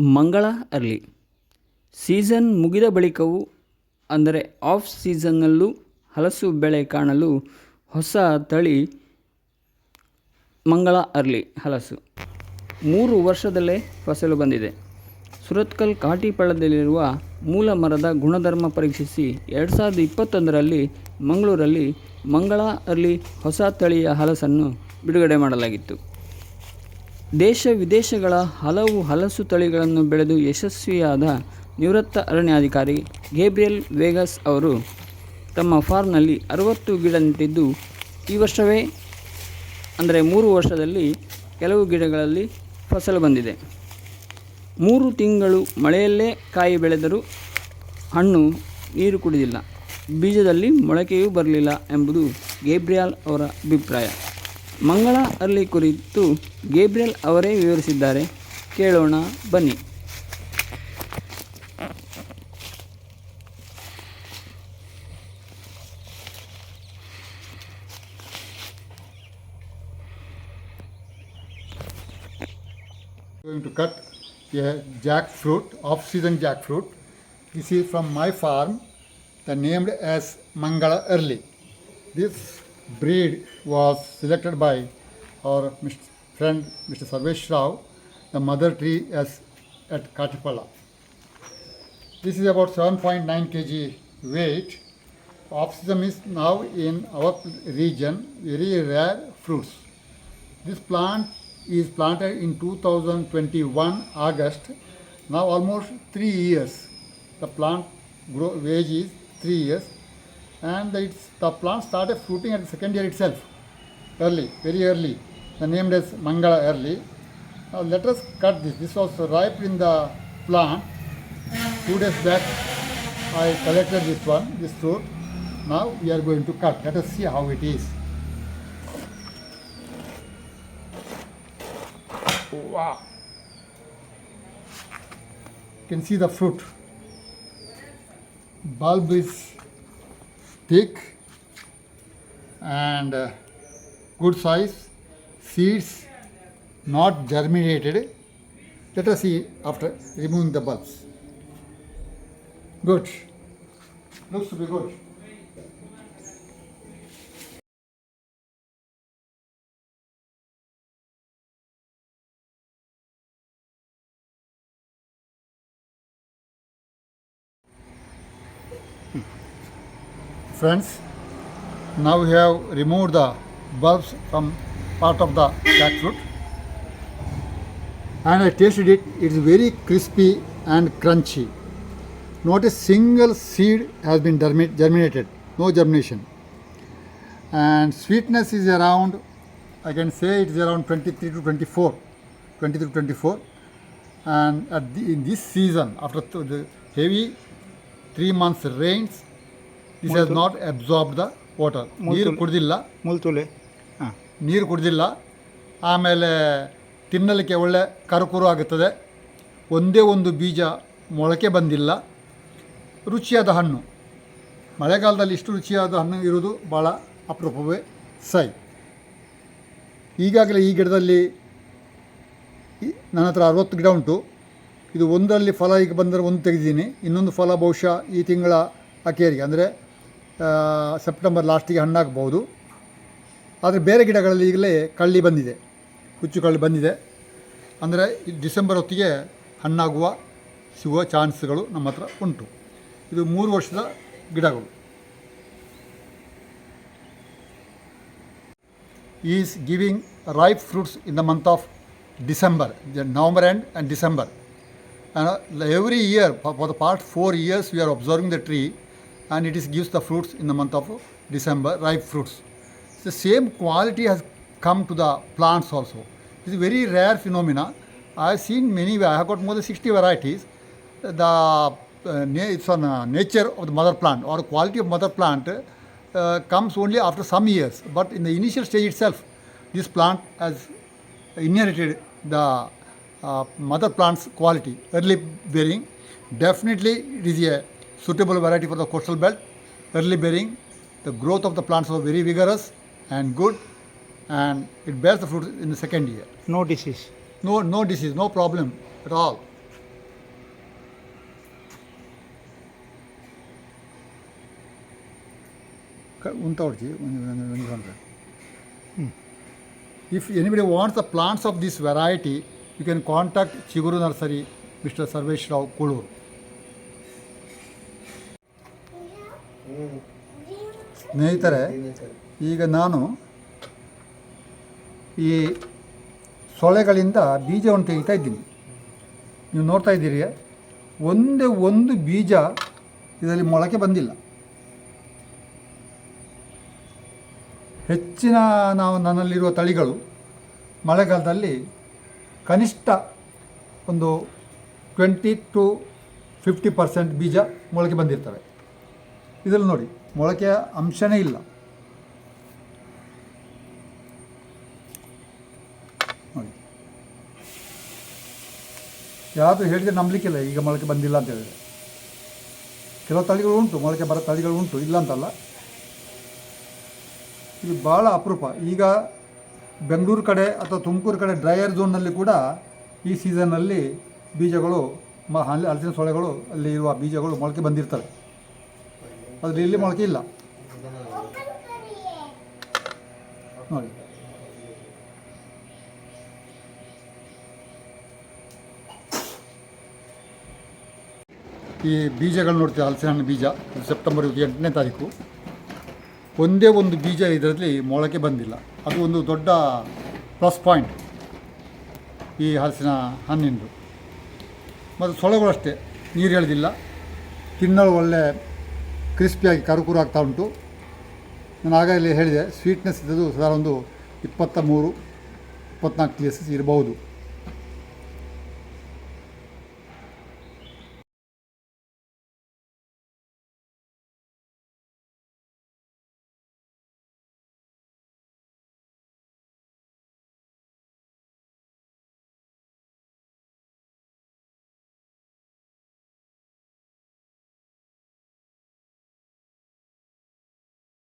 ಮಂಗಳ early. Season ಮುಗಿದ ಬಳಿಕವೂ, ಅಂದರೆ ಆಫ್ ಸೀಸನ್ನಲ್ಲೂ ಹಲಸು ಬೆಳೆ ಕಾಣಲು ಹೊಸ ತಳಿ ಮಂಗಳ ಅರ್ಲಿ ಹಲಸು. ಮೂರು ವರ್ಷದಲ್ಲೇ ಫಸಲು ಬಂದಿದೆ. ಸುರತ್ಕಲ್ ಕಾಟಿಪಳ್ಳದಲ್ಲಿರುವ ಮೂಲ ಮರದ ಗುಣಧರ್ಮ ಪರೀಕ್ಷಿಸಿ ಎರಡು ಸಾವಿರದ ಇಪ್ಪತ್ತೊಂದರಲ್ಲಿ ಮಂಗಳೂರಲ್ಲಿ ಮಂಗಳ ಅರ್ಲಿ ಹೊಸ ತಳಿಯ ಹಲಸನ್ನು ಬಿಡುಗಡೆ ಮಾಡಲಾಗಿತ್ತು. ದೇಶ ವಿದೇಶಗಳ ಹಲವು ಹಲಸು ತಳಿಗಳನ್ನು ಬೆಳೆದು ಯಶಸ್ವಿಯಾದ ನಿವೃತ್ತ ಅರಣ್ಯಾಧಿಕಾರಿ ಗೇಬ್ರಿಯಲ್ ವೇಗಸ್ ಅವರು ತಮ್ಮ ಫಾರ್ಮ್ನಲ್ಲಿ ಅರವತ್ತು ಗಿಡ ನೆಟ್ಟಿದ್ದು, ಈ ವರ್ಷವೇ ಅಂದರೆ ಮೂರು ವರ್ಷದಲ್ಲಿ ಕೆಲವು ಗಿಡಗಳಲ್ಲಿ ಫಸಲು ಬಂದಿದೆ. ಮೂರು ತಿಂಗಳು ಮಳೆಯಲ್ಲೇ ಕಾಯಿ ಬೆಳೆದರೂ ಹಣ್ಣು ನೀರು ಕುಡಿದಿಲ್ಲ. ಬೀಜದಲ್ಲಿ ಮೊಳಕೆಯೂ ಬರಲಿಲ್ಲ ಎಂಬುದು ಗೇಬ್ರಿಯಾಲ್ ಅವರ ಅಭಿಪ್ರಾಯ. ಮಂಗಳ ಅರ್ಲಿ ಕುರಿತು ಗೇಬ್ರಿಯಲ್ ಅವರೇ ವಿವರಿಸಿದ್ದಾರೆ ಕೇಳೋಣ ಬನ್ನಿ going to cut a jackfruit, off-season jackfruit. This is from my farm, the named as Mangala Early. This breed was selected by our friend Mr. Sarvesh Rao, the mother tree as at Katipala. This is about 7.9 kg weight. Off-season is now in our region very rare fruits. This plant is planted in 2021 August. Now almost three years. The plant grow age is three years, and it's, the plant started fruiting at the second year itself, early, very early. The named as Mangala early. Now let us cut this. This was ripe in the plant. Two days back, I collected this one, this fruit. Now we are going to cut. Let us see how it is. Wow. You can see the fruit. Bulb is thick and uh, good size. Seeds not germinated. Let us see after removing the bulbs. Good. Looks to be good. Friends, now we have removed the bulbs from part of the jackfruit and I tasted it. It is very crispy and crunchy. Not a single seed has been germinated, no germination. And sweetness is around, I can say it is around 23 to 24, 23 to 24. And the, in this season, after the heavy three months rains, this has not absorb the water ನೀರು ಕುಡಿದಿಲ್ಲ ಮುಲ್ತುಲೆ ಹಾಂ. ನೀರು ಕುಡಿದಿಲ್ಲ ಆಮೇಲೆ ತಿನ್ನಲಿಕ್ಕೆ ಒಳ್ಳೆ ಕರುಕುರು ಆಗುತ್ತದೆ. ಒಂದೇ ಒಂದು ಬೀಜ ಮೊಳಕೆ ಬಂದಿಲ್ಲ. ರುಚಿಯಾದ ಹಣ್ಣು. ಮಳೆಗಾಲದಲ್ಲಿ ಇಷ್ಟು ರುಚಿಯಾದ ಹಣ್ಣು ಇರುವುದು ಭಾಳ ಅಪರೂಪವೇ. ಸೈ. ಈಗಾಗಲೇ ಈ ಗಿಡದಲ್ಲಿ ನನ್ನ ಹತ್ರ ಅರವತ್ತು ಗಿಡ ಉಂಟು. ಇದು ಒಂದರಲ್ಲಿ ಫಲ ಈಗ ಬಂದರೆ ಒಂದು ತೆಗೆದಿದ್ದೀನಿ. ಇನ್ನೊಂದು ಫಲ ಬಹುಶಃ ಈ ತಿಂಗಳ ಅಕೇರಿಗೆ ಅಂದರೆ ಸೆಪ್ಟೆಂಬರ್ ಲಾಸ್ಟಿಗೆ ಹಣ್ಣಾಗಬಹುದು. ಆದರೆ ಬೇರೆ ಗಿಡಗಳಲ್ಲಿ ಈಗಲೇ ಕಳ್ಳಿ ಬಂದಿದೆ. ಹುಚ್ಚು ಕಳ್ಳಿ ಬಂದಿದೆ. ಅಂದರೆ ಡಿಸೆಂಬರ್ ಹೊತ್ತಿಗೆ ಹಣ್ಣಾಗುವ, ಸಿಗುವ ಚಾನ್ಸ್ಗಳು ನಮ್ಮ ಹತ್ರ ಉಂಟು. ಇದು ಮೂರು ವರ್ಷದ ಗಿಡಗಳು. Is giving ripe fruits in the month of December November and and December every year for the past four years we are observing the tree and it is gives the fruits in the month of December, ripe fruits. The same quality has come to the plants also. It's a very rare phenomena. I have seen many. I have got more than 60 varieties. The uh, it's on uh, nature of the mother plant or quality of mother plant uh, comes only after some years. But in the initial stage itself, this plant has inherited the uh, mother plant's quality, early bearing. Definitely, it is a suitable variety for the coastal belt, early bearing. The growth of the plants was very vigorous and good, and it bears the fruit in the second year. No disease. No, no disease, no problem at all. Hmm. If anybody wants the plants of this variety, you can contact Chiguru Nursery, Mr. Sarvesh Rao Kulur. ಸ್ನೇಹಿತರೆ, ಈಗ ನಾನು ಈ ಸೊಳೆಗಳಿಂದ ಬೀಜವನ್ನು ತೆಗಿತಾ ಇದ್ದೀನಿ. ನೀವು ನೋಡ್ತಾ ಇದ್ದೀರಿ, ಒಂದೇ ಒಂದು ಬೀಜ ಇದರಲ್ಲಿ ಮೊಳಕೆ ಬಂದಿಲ್ಲ. ಹೆಚ್ಚಿನ ನಾವು ನನ್ನಲ್ಲಿರುವ ತಳಿಗಳು ಮಳೆಗಾಲದಲ್ಲಿ ಕನಿಷ್ಠ ಒಂದು ಟ್ವೆಂಟಿ ಟು ಫಿಫ್ಟಿ ಪರ್ಸೆಂಟ್ ಬೀಜ ಮೊಳಕೆ ಬಂದಿರ್ತವೆ. ಇದರಲ್ಲಿ ನೋಡಿ, ಮೊಳಕೆಯ ಅಂಶನೇ ಇಲ್ಲ. ನೋಡಿ. ಯಾವುದು ಹೇಳಿದರೆ ನಂಬಲಿಕ್ಕಿಲ್ಲ, ಈಗ ಮೊಳಕೆ ಬಂದಿಲ್ಲ ಅಂತ ಹೇಳಿದರೆ. ಕೆಲವು ತಳಿಗಳು ಉಂಟು, ಮೊಳಕೆ ಬರೋ ತಳಿಗಳು ಉಂಟು, ಇಲ್ಲ ಅಂತಲ್ಲ. ಇದು ಭಾಳ ಅಪರೂಪ. ಈಗ ಬೆಂಗಳೂರು ಕಡೆ ಅಥವಾ ತುಮಕೂರು ಕಡೆ ಡ್ರೈಯರ್ ಝೋನ್ನಲ್ಲಿ ಕೂಡ ಈ ಸೀಸನ್ನಲ್ಲಿ ಬೀಜಗಳು, ಮ ಹಲ್ ಹಲಸಿನ ಸೊಳೆಗಳು ಅಲ್ಲಿ ಇರುವ ಬೀಜಗಳು ಮೊಳಕೆ ಬಂದಿರ್ತವೆ. ಆದರೆ ಇಲ್ಲಿ ಮೊಳಕೆ ಇಲ್ಲ. ನೋಡಿ. ಈ ಬೀಜಗಳು ನೋಡ್ತೀವಿ ಹಲಸಿನ ಹಣ್ಣು ಬೀಜ ಸೆಪ್ಟೆಂಬರ್ ಎಂಟನೇ ತಾರೀಕು. ಒಂದೇ ಒಂದು ಬೀಜ ಇದರಲ್ಲಿ ಮೊಳಕೆ ಬಂದಿಲ್ಲ. ಅದು ಒಂದು ದೊಡ್ಡ ಪ್ಲಸ್ ಪಾಯಿಂಟ್ ಈ ಹಲಸಿನ ಹಣ್ಣಿಂದು. ಮತ್ತು ಸೊಳೆಗಳಷ್ಟೇ ನೀರು ಎಳೆದಿಲ್ಲ. ತಿನ್ನಲು ಒಳ್ಳೆ ಕ್ರಿಸ್ಪಿಯಾಗಿ ಕರುಕುರು ಆಗ್ತಾ ಉಂಟು. ನಾನು ಆಗಾಗಲೇ ಹೇಳಿದೆ ಸ್ವೀಟ್ನೆಸ್ ಇದ್ದದ್ದು ಸಾಧಾರಣ ಒಂದು ಇಪ್ಪತ್ತ ಮೂರು, ಇಪ್ಪತ್ನಾಲ್ಕು ಪಿ ಎಸ್ ಇರಬಹುದು